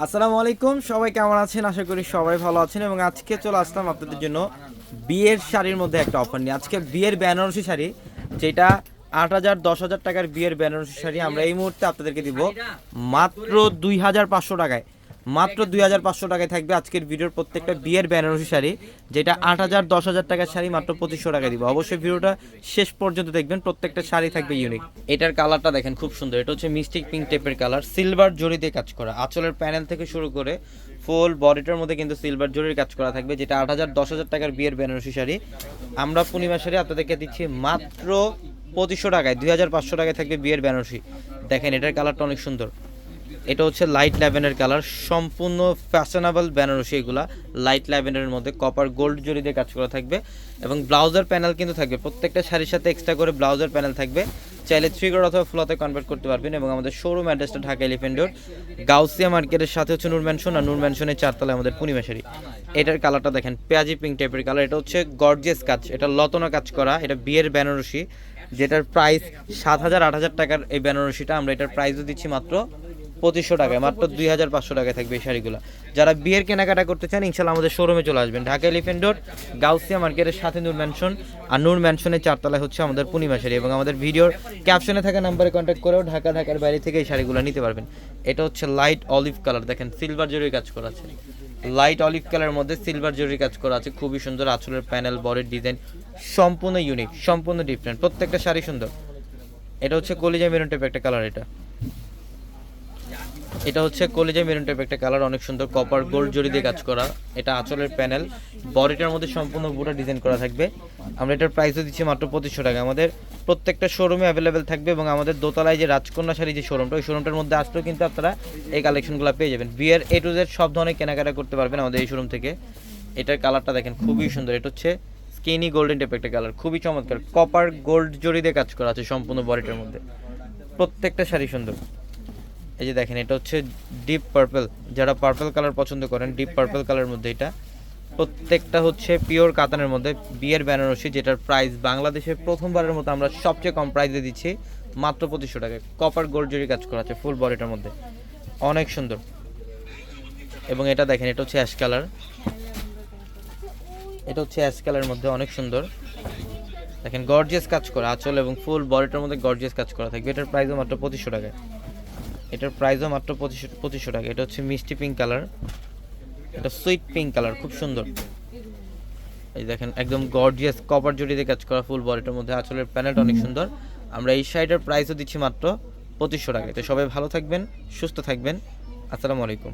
আসসালামু আলাইকুম, সবাই কেমন আছেন? আশা করি সবাই ভালো আছেন এবং আজকে চলে আসলাম আপনাদের জন্য বিয়ের শাড়ির মধ্যে একটা অফার নিয়ে। আজকে বিয়ের বেনারসি শাড়ি, যেটা আট হাজার, দশ হাজার টাকার বিয়ের বেনারসি শাড়ি আমরা এই মুহূর্তে আপনাদেরকে দিব মাত্র দুই হাজার পাঁচশো টাকায়। মাত্র দুই হাজার পাঁচশো টাকায় থাকবে আজকের ভিডিওর প্রত্যেকটা বিয়ের বেনারসি শাড়ি, যেটা আট হাজার দশ হাজার টাকার শাড়ি মাত্র পঁচিশশো টাকায় দিব। অবশ্যই ভিডিওটা শেষ পর্যন্ত দেখবেন, প্রত্যেকটা শাড়ি থাকবে ইউনিক এটার কালারটা দেখেন, খুব সুন্দর। এটা হচ্ছে মিস্টিক পিঙ্ক টাইপের কালার সিলভার জড়ি দিয়ে কাজ করা। আঁচলের প্যানেল থেকে শুরু করে ফুল বডিটার মধ্যে কিন্তু সিলভার জরির কাজ করা থাকবে, যেটা আট হাজার দশ হাজার টাকার বিয়ের বেনারসি শাড়ি। আমরা পূর্ণিমা শাড়ি আপনাদেরকে দিচ্ছি মাত্র পঁচিশশো টাকায়, দুই হাজার পাঁচশো টাকায় থাকবে বিয়ের বেনারসি। দেখেন, এটার কালারটা অনেক সুন্দর। এটা হচ্ছে লাইট ল্যাভেন্ডার কালার সম্পূর্ণ ফ্যাশনেবল বেনারসি এগুলা। লাইট ল্যাভেন্ডারের মধ্যে কপার গোল্ড জরি দিয়ে কাজ করা থাকবে। এবং ব্লাউজার প্যানেল কিন্তু থাকবে। প্রত্যেকটা শাড়ির সাথে এক্সট্রা করে ব্লাউজার প্যানেল থাকবে। চাইলে থ্রি কোড অথবা ফ্লোতে কনভার্ট করতে পারবেন এবং আমাদের শোরুম অ্যাড্রেসটা ঢাকা এলিফেন্ট রোড গাউসিয়া মার্কেটের সাথে হচ্ছে নূর ম্যানশন আর নূর ম্যানশনের চারতলায় আমাদের পূর্ণিমা শাড়ি। এটার কালারটা দেখেন, পেঁয়াজি পিঙ্ক টাইপের কালার এটা হচ্ছে গর্জিয়াস কাজ। এটা লতনা কাজ করা। এটা বিয়ের বেনারসি। যেটার প্রাইস সাত হাজার আট হাজার টাকার এই বেনারসিটা। আমরা এটার প্রাইসও দিচ্ছি মাত্র পঁচিশশো টাকায় মাত্র দুই হাজার পাঁচশো টাকায় থাকবে এই শাড়িগুলো। যারা বিয়ের কেনাকাটা করতে চান ইনশাল্লাহ আমাদের শোরুমে চলে আসবেন। ঢাকা এলিফেন্ট রোড গাউসিয়া মার্কেটের সাথে নূর ম্যানশন। আর নূর ম্যানশনের চারতলায় হচ্ছে আমাদের পূর্ণিমা শাড়ি এবং আমাদের ভিডিওর ক্যাপশনে থাকা নাম্বারে কন্ট্যাক্ট করেও ঢাকা ঢাকার বাইরে থেকে এই শাড়িগুলো নিতে পারবেন। এটা হচ্ছে লাইট অলিভ কালার দেখেন সিলভার জরির কাজ করা আছে। লাইট অলিভ কালারের মধ্যে সিলভার জরির কাজ করা আছে খুবই সুন্দর আঁচলের প্যানেল বডির ডিজাইন সম্পূর্ণ ইউনিক সম্পূর্ণ ডিফারেন্ট প্রত্যেকটা শাড়ি সুন্দর। এটা হচ্ছে কলিজা মেরুন টাইপ একটা কালার এটা। এটা হচ্ছে কলিজা মেরুন টাইপ একটা কালার অনেক সুন্দর কপার গোল্ড জরি দিয়ে কাজ করা। এটা আঁচলের প্যানেল বডিটার মধ্যে সম্পূর্ণ পুরো ডিজাইন করা থাকবে। আমরা এটার প্রাইসও দিচ্ছি মাত্র পঁচিশশো টাকা। আমাদের প্রত্যেকটা শোরুমে অ্যাভেলেবেল থাকবে এবং আমাদের দোতলায় যে রাজকন্যা শাড়ি যে শোরুমটা ওই শোরুমটার মধ্যে আসলেও কিন্তু আপনারা এই কালেকশনগুলো পেয়ে যাবেন। বিয়ের এ টু জেড সব ধরনের কেনাকাটা করতে পারবেন আমাদের এই শোরুম থেকে। এটার কালারটা দেখেন, খুবই সুন্দর। এটা হচ্ছে স্কিনি গোল্ডেন টাইপ একটা কালার খুবই চমৎকার। কপার গোল্ড জরি দিয়ে কাজ করা আছে সম্পূর্ণ বডিটার মধ্যে। প্রত্যেকটা শাড়ি সুন্দর। এই যে দেখেন এটা হচ্ছে ডিপ পার্পল যারা পার্পল কালার পছন্দ করেন ডিপ পার্পল কালারের মধ্যে এটা। প্রত্যেকটা হচ্ছে পিওর কাতানের মধ্যে বিয়ের বেনারসি যেটার প্রাইস বাংলাদেশে প্রথমবারের মতো আমরা সবচেয়ে কম প্রাইসে দিচ্ছি মাত্র পঁচিশশো টাকায়। কপার গোল্ড জরি কাজ করা আছে ফুল বডিটার মধ্যে। অনেক সুন্দর। এবং এটা দেখেন এটা হচ্ছে অ্যাশ কালার এটা হচ্ছে অ্যাশ কালারের মধ্যে অনেক সুন্দর। দেখেন গর্জিয়াস কাজ করা আঁচল এবং ফুল বডিটার মধ্যে গর্জিয়াস কাজ করা থাকবে। এটার প্রাইসও মাত্র পঁচিশশো টাকায়। এটার প্রাইসও মাত্র পঁচিশশো পঁচিশশো টাকা। এটা হচ্ছে মিষ্টি পিঙ্ক কালার এটা সুইট পিঙ্ক কালার খুব সুন্দর। এই দেখেন, একদম গর্জিয়াস কপার জড়িতে কাজ করা ফুল বল এটার মধ্যে আঁচলের প্যানেলটা অনেক সুন্দর। আমরা এই শাড়িটার প্রাইসও দিচ্ছি মাত্র পঁচিশশো টাকায়। তো সবাই ভালো থাকবেন, সুস্থ থাকবেন। আসসালামু আলাইকুম।